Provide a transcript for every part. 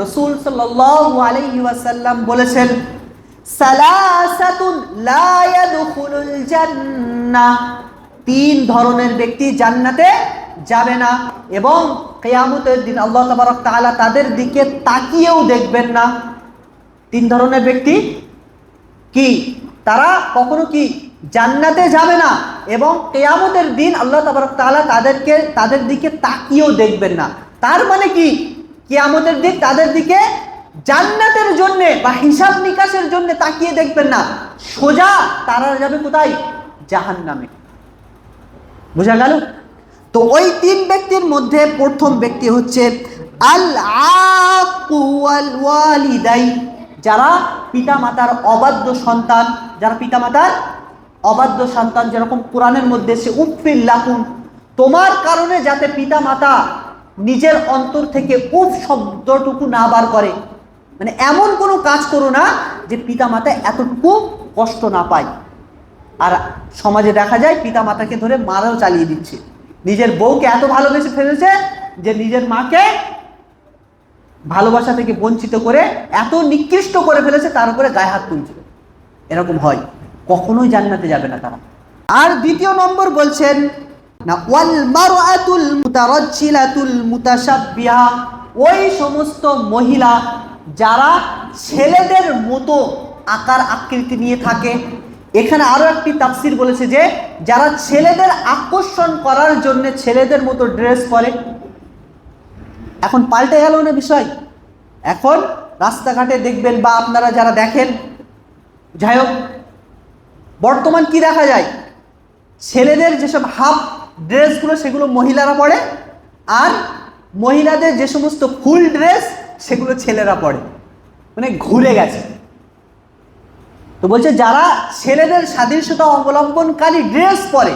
রসুল ওয়াসাল্লাম বলেছেন তিন ধরনের ব্যক্তি জান্নাতে যাবে না এবং কিয়ামতের দিন আল্লাহ তাবারক তাআলা তাদের দিকে তাকিয়েও দেখবেন না। তিন ধরনের ব্যক্তি কি? তারা কখনো কি জান্নাতে যাবে না এবং কেয়ামতের দিন আল্লাহ তাবারক তাআলা তাদেরকে, তাদের দিকে তাকিয়েও দেখবেন না। তার মানে কি? কেয়ামতের দিক তাদের দিকে জান্নাতের জন্য বা হিসাব নিকাশের জন্য তাকিয়ে দেখবেন না। সোজা তারা যাবে কোথায়? জাহান্নামে। বোঝা গেল? তো ওই তিন ব্যক্তির মধ্যে প্রথম ব্যক্তি হচ্ছে আল ওয়ালিদাই যারা পিতামাতার অবাধ্য সন্তান, যারা পিতামাতার অবাধ্য সন্তান, যেরকম কোরআনের মধ্যে সে উফিল লাকুন তোমার কারণে যাতে পিতামাতা নিজের অন্তর থেকে উফ শব্দটুকু না বার করে। মানে এমন কোনো কাজ করো না যে পিতামাতা এতটুকু কষ্ট না পায়। আর সমাজে দেখা যায় পিতা মাতাকে ধরে মারাও চালিয়ে দিচ্ছে। নিজের বউকে এত ভালোবেসে ফেলেছে যে নিজের মাকে ভালোবাসা থেকে বঞ্চিত করে এত নিকৃষ্ট করে ফেলেছে তার উপরে গায়ে হাত তুলছে এরকম হয়। কখনোই জান্নাতে যাবে না তারা। আর দ্বিতীয় নম্বর বলছেন, না, ওয়াল মারআতুল মুতারাজ্জিলাতুল মুতাশাব্বিহা। ওই সমস্ত মহিলা যারা ছেলেদের মতো আকার আকৃতি নিয়ে থাকে। এখানে আরও একটি তাফসির বলেছে যে, যারা ছেলেদের আকর্ষণ করার জন্য ছেলেদের মতো ড্রেস পরে। এখন পাল্টে গেল না বিষয়? এখন রাস্তাঘাটে দেখবেন বা আপনারা যারা দেখেন, যাই হোক, বর্তমান কি দেখা যায়? ছেলেদের যেসব হাফ ড্রেসগুলো সেগুলো মহিলারা পরে আর মহিলাদের যে সমস্ত ফুল ড্রেস সেগুলো ছেলেরা পরে। মানে ঘুরে গেছে। তো বলছে, যারা ছেলেদের স্বাধীনতা অবলম্বনকারী ড্রেস পরে,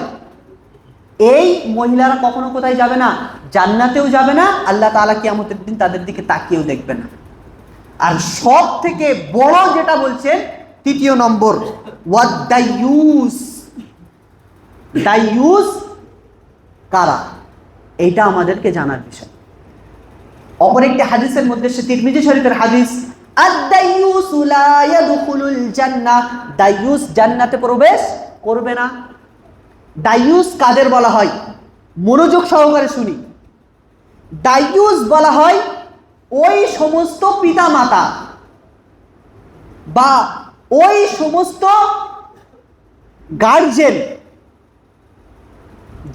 এই মহিলারা কখনো কোথায় যাবে না? জান্নাতেও যাবে না, আল্লাহ তাআলা কিয়ামতের দিন তাদের দিকে তাকিয়েও দেখবে না। আর সব থেকে বড় যেটা বলছেন তৃতীয় নম্বর ওয়াদ দাইউস দাইউস কারা? এইটা আমাদেরকে জানার বিষয়। অপর একটি হাদিসের মধ্যে সে তিরমিজি শরীফের হাদিস দাইয়ুস জান্নাতে প্রবেশ করবে না। দাইয়ুস কাদের বলা হয়? মনোযোগ সহকারে শুনি। দাইয়ুস বলা হয় ওই সমস্ত পিতামাতা বা ওই সমস্ত গার্জেন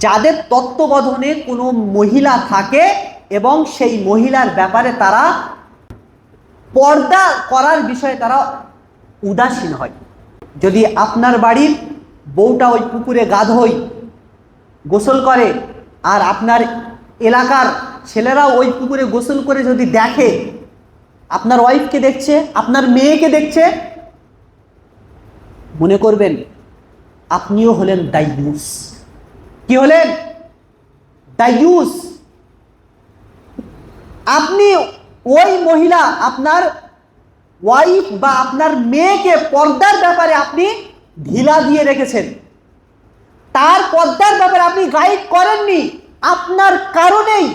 যাদের তত্ত্বাবধানে কোনো মহিলা থাকে এবং সেই মহিলার ব্যাপারে তারা পর্দা করার বিষয়ে তারা উদাসীন হয়। যদি আপনার বাড়ির বউটা ওই পুকুরে গাধোই, গোসল করে আর আপনার এলাকার ছেলেরা ওই পুকুরে গোসল করে যদি দেখে, আপনার ওয়াইফকে দেখছে, আপনার মেয়েকে দেখছে, মনে করবেন, আপনিও হলেন দাইয়ুস কি হলেন? দাইয়ুস আপনি ওই মহিলা, আপনার ওয়াইফ বা আপনার মেয়েকে পর্দার ব্যাপারে আপনি ঢিলা দিয়ে রেখেছেন। তার পর্দার ব্যাপারে আপনি গাইড করেননি। আপনার কারণেই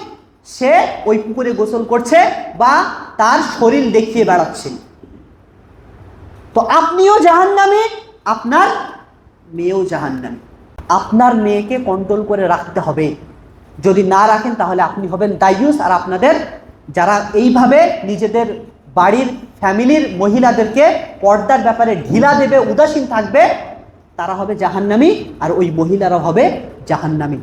সে ওই পুকুরে গোসল করছে বা তার শরীর দেখিয়ে বেড়াচ্ছে। তো আপনিও জাহান্নামে, আপনার মেয়েও জাহান্নামে। আপনার মেয়েকে কন্ট্রোল করে রাখতে হবে। যদি না রাখেন, তাহলে আপনি হবেন দায়ুস। আর আপনাদের যারা এইভাবে নিজেদের বাড়ির ফ্যামিলির মহিলাদেরকে পর্দার ব্যাপারে ঢিলা দেবে, উদাসীন থাকবে, তারা হবে জাহান্নামি। আর ওই মহিলারা হবে জাহান্নামী।